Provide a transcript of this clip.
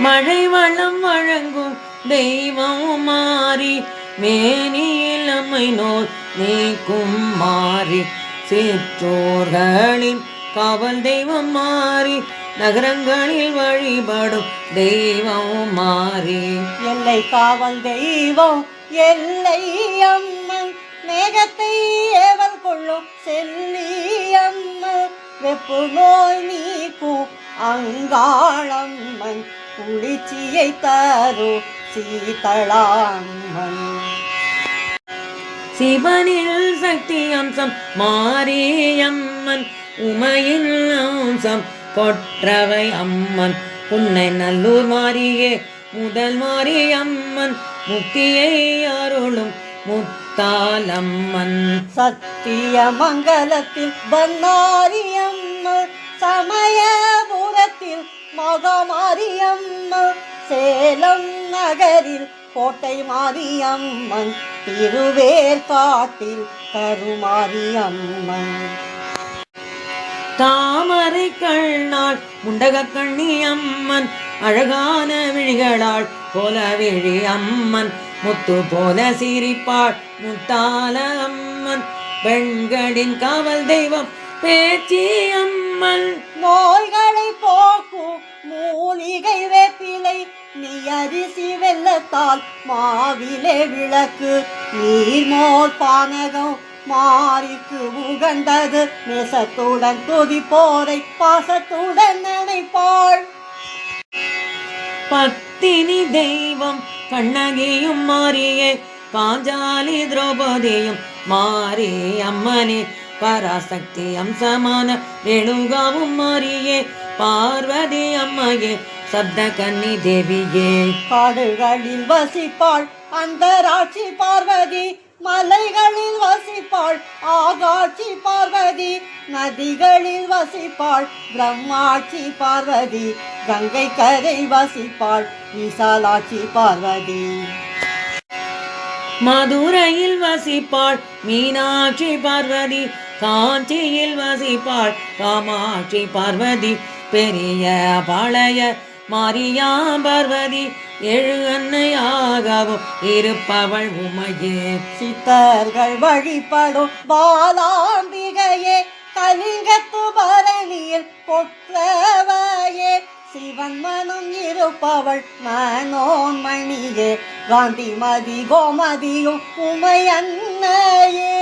மழை வளம் வழங்கும் தெய்வம் மாறி மேனியில் அம்மை நோய் நீக்கும் மாறி சிற்றோர்களின் காவல் தெய்வம் மாறி நகரங்களில் வழிபடும் தெய்வம் மாறி. எல்லை காவல் தெய்வம் எல்லை அம்மன் மேகத்தை ஏவல் கொள்ளும் செல்லி அம்மன் வெப்பு நோய் நீக்கும் அங்காளம்மன் குளிர்ச்சியை தரும் சீதளாம்மன் சிவனில் சக்தி அம்சம் மாரியம்மன் உமையின் அம்சம் கொற்றவை அம்மன். உன்னை நல்லூர் மாறியே முதல் மாரியம்மன் முக்தியை அருளும் முத்தாலம்மன் சத்திய மங்கலத்தில் பன்னாரியம்மன் சமயபுரத்தில் மகமாரியம்மன் சேலம் நகரில் கோட்டை மாரியம்மன் திருவேற்காட்டில் கருமாரியம்மன். தாமரை கண்ணாள் முண்டக கண்ணி அம்மன் அழகான விழிகளாள் போல விழி அம்மன் முத்து போல சிரிப்பாள் முத்தால அம்மன் பெண்களின் காவல் தெய்வம் பேச்சி அம்மன். நோய்களை அரிசி வெள்ளத்தால் மாவிலே விளக்கு நீர்மோர் பானகம் மாறிக்கு உகந்தது. நேசத்துடன் துதிப்போரை பாசத்துடன் நினைப்பாள். பத்தினி தெய்வம் கண்ணகியும் மாறியே பாஞ்சாலி திரௌபதியும் மாறி அம்மனே. பராசக்தி அம்சமான வேணுகாவும் மாறியே பார்வதி அம்மையே சப்த கன்னி தேவியே காடுகளில் வசிப்பாள் அந்தராட்சி பார்வதி மலைகளில் வசிப்பாள் ஆகாட்சி பார்வதி நதிகளில் வசிப்பாள் பிரம்மாட்சி பார்வதி கங்கை கரை வசிப்பாள் விசாலாட்சி பார்வதி. மதுரையில் வசிப்பாள் மீனாட்சி பார்வதி காஞ்சியில் வசிப்பாள் காமாட்சி பார்வதி பெரிய பாளைய மாரியாம் பார்வதி எழு அன்னையாகவும் இருப்பவள் உமையே. சித்தர்கள் வழிபடும் பாலாம்பிகையே கலிங்கத்து பரணியில் பொற்றவையே. சிவன் மனம் இருப்பவள் மனோன்மணியே காந்திமதி கோமதியும் உமையன்னையே